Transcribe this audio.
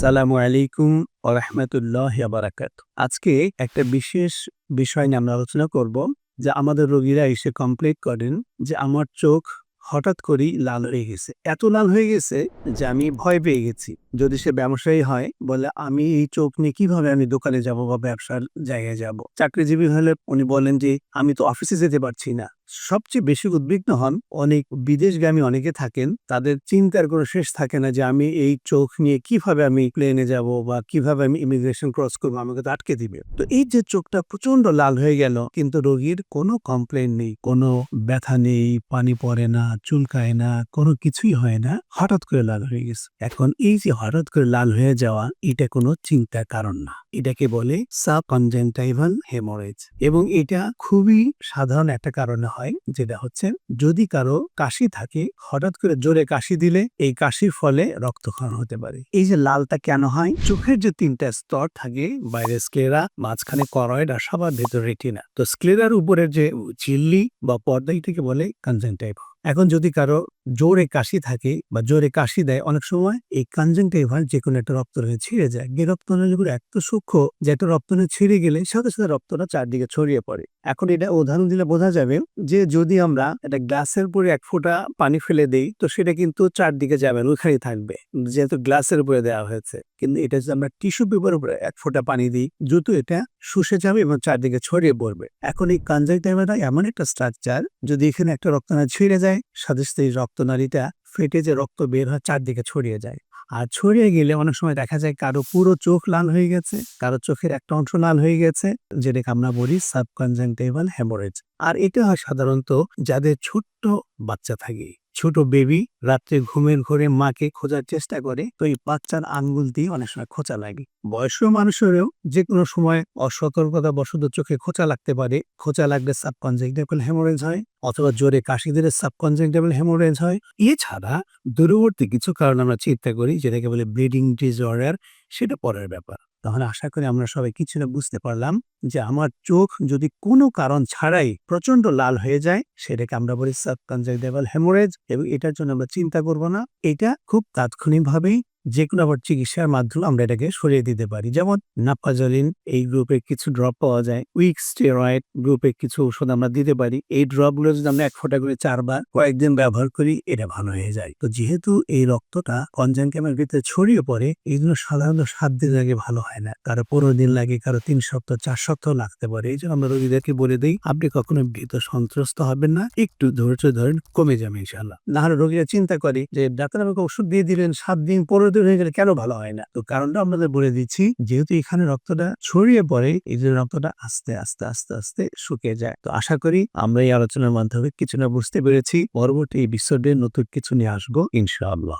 আসসালামু আলাইকুম ওরহমতুল্লাহ বারাকাত আজকে একটা বিশেষ বিষয় নিয়ে আমরা আলোচনা করব যে আমাদের রোগীরা এসে কমপ্লেন করেন যে আমার চোখ হঠাৎ করেই লাল হয়ে গেছে। এত লাল হয়ে গেছে যে আমি ভয় পেয়ে গেছি। যদি সে ব্যবসায়ী হয়, বলে আমি এই চোখ নিয়ে কীভাবে আমি দোকানে যাব বা ব্যবসার জায়গায় যাব? চাকরিজীবী হলে উনি বলেন যে, আমি তো অফিসে যেতে পারছি না। সবচেয়ে বেশি উদ্বিগ্ন হন অনেক বিদেশগামী অনেকে থাকেন, তাদের চিন্তার কোনো শেষ থাকে না যে আমি এই চোখ নিয়ে কীভাবে আমি প্লেনে যাব বা কীভাবে আমি ইমিগ্রেশন ক্রস করব, আমাকে তো আটকে দিবে। তো এই যে চোখটা প্রচণ্ড লাল হয়ে গেল, কিন্তু রোগীর কোনো কমপ্লেন নেই, কোনো ব্যথা নেই, পানি পড়ে না চুলকায় না, কোনো কিছুই হয় না, হঠাৎ করে লাল হয়ে গেছে। এখন এই যে হঠাৎ করে লাল হয়ে যাওয়া, এটা কোনো চিন্তার কারণ না। এটাকে বলে সাব কনজেন্টাইভাল হেমোরেজ এবং এটা খুবই সাধারণ একটা কারণে হয়। যেটা হচ্ছে যদি কারও কাশি থাকে, হঠাৎ করে জোরে কাশি দিলে এই কাশির ফলে রক্তক্ষরণ হতে পারে। এই যে লালটা কেন হয়? চোখের যে তিনটা স্তর থাকে, বাইরে স্ক্লেরা মাঝখানে করয়েড আর সবার ভেতর রেটিনা তো স্ক্লেরার উপরের যে চিল্লি বা পর্দা এটাকে বলে কনজেন্টাইভ এখন যদি কারও জোরে কাশি থাকে বা জোরে কাশি দেয়, অনেক সময় এই কনজেন্টাইভাল যে কোনো একটা রক্তনালী ছিঁড়ে যায়। যে রক্তনালীগুলো এত সূক্ষ্ম যে একটা রক্তনালী ছিঁড়ে গেলে সাথে সাথে রক্তটা চারদিকে ছড়িয়ে পড়ে। এখন এটা উদাহরণ দিলে বোঝা যাবে যে যদি আমরা একটা গ্লাসের উপরে এক ফোঁটা পানি ফেলে দিই, তো সেটা কিন্তু চারদিকে যাবে না থাকবে। যেহেতু গ্লাসের উপরে দেওয়া হয়েছে, কিন্তু এটা যদি আমরা টিস্যু পেপার উপরে এক ফোঁটা পানি দিই, দ্রুত এটা শুষে যাবে এবং চারদিকে ছড়িয়ে পড়বে। এখন এই কনজাক্টিভাটা এমন একটা স্ট্রাকচার যদি এখানে একটা রক্তনালী ছিঁড়ে যায়, সাথে সাথে এই রক্তনালীটা ফেটে যে রক্ত বের হয় চারদিকে ছড়িয়ে যায়। আর ছড়িয়ে গেলে অনেক সময় দেখা যায় কারও পুরো চোখ লাল হয়ে গেছে, কারও চোখের একটা অংশ লাল হয়ে গেছে, যেটাকে আমরা বলি সাবকনজেন্টেবল হ্যামোরেজ আর এটা হয় সাধারণত যাদের ছোট্ট বাচ্চা থাকে। ছোট বেবি রাত্রে ঘুমের ঘরে মাকে খোঁজার চেষ্টা করে, তো এই বাচ্চার আঙ্গুল দিয়ে অনেক সময় খোঁচা লাগে। বয়স্ক মানুষেরও যে কোনো সময় অসতর্কতা বশত চোখে খোঁচা লাগতে পারে। খোঁচা লাগলে সাবকনজেক্টেবল হেমোরেজ হয় অথবা জোরে কাশি দিলে সাবকনজেক্টেবল হেমোরেজ হয়। এছাড়া দূরবর্তী কিছু কারণ আমরা চিন্তা করি, যেটাকে বলে ব্লিডিং ডিসঅর্ডার, সেটা পরের ব্যাপার। তাহলে আশা করি আমরা সবাই কিছুটা বুঝতে পারলাম যে আমার চোখ যদি কোনো কারণ ছাড়াই প্রচণ্ড লাল হয়ে যায়, সেটাকে আমরা বলি সাবকনজেক্টেবল হেমোরেজ এবং এটার জন্য আমরা চিন্তা করব না। এটা খুব তাৎক্ষণিকভাবেই যে কোনো আবার চিকিৎসার মাধ্যমে আমরা এটাকে সরিয়ে দিতে পারি। যেমন নাপাজলিন, এই গ্রুপের কিছু ড্রপ পাওয়া যায়। উইক স্টেরয়েড গ্রুপের কিছু ওষুধ আমরা দিতে পারি। এই ড্রপগুলো যদি আমরা এক ফোঁটা করে চারবার কয়েকদিন ব্যবহার করি, এটা ভালো হয়ে যায়। তো যেহেতু এই রক্তটা কনজাংকেমের ভিতরে ছড়িয়ে পড়ে এই জন্য সাধারণত সাত দিন আগে ভালো হয় না। কারও পনেরো দিন লাগে, কারও তিন সপ্তাহ, চার সপ্তাহ লাগতে পারে। এই জন্য আমরা রোগীদেরকে বলে দিই, আপনি কখনো ভীত সন্ত্রস্ত হবেন না। একটু ধৈর্য ধরেন, কমে যাবে ইনশাল্লাহ না হলে রোগীরা চিন্তা করে যে, ডাক্তার আমাকে ওষুধ দিয়ে দিলেন সাত দিন, পনেরো দিন হয়ে গেলে কেন ভালো হয় না? তো কারণটা আমাদের বলে দিচ্ছি, যেহেতু এখানে রক্তটা ছড়িয়ে পড়ে, এই জন্য রক্তটা আস্তে আস্তে আস্তে আস্তে শুকিয়ে যায়। তো আশা করি আমরা এই আলোচনার মাধ্যমে কিছু না বুঝতে পেরেছি। পরবর্তী এই বিশ্বদের নতুন কিছু নিয়ে আসব, ইনশাআল্লাহ।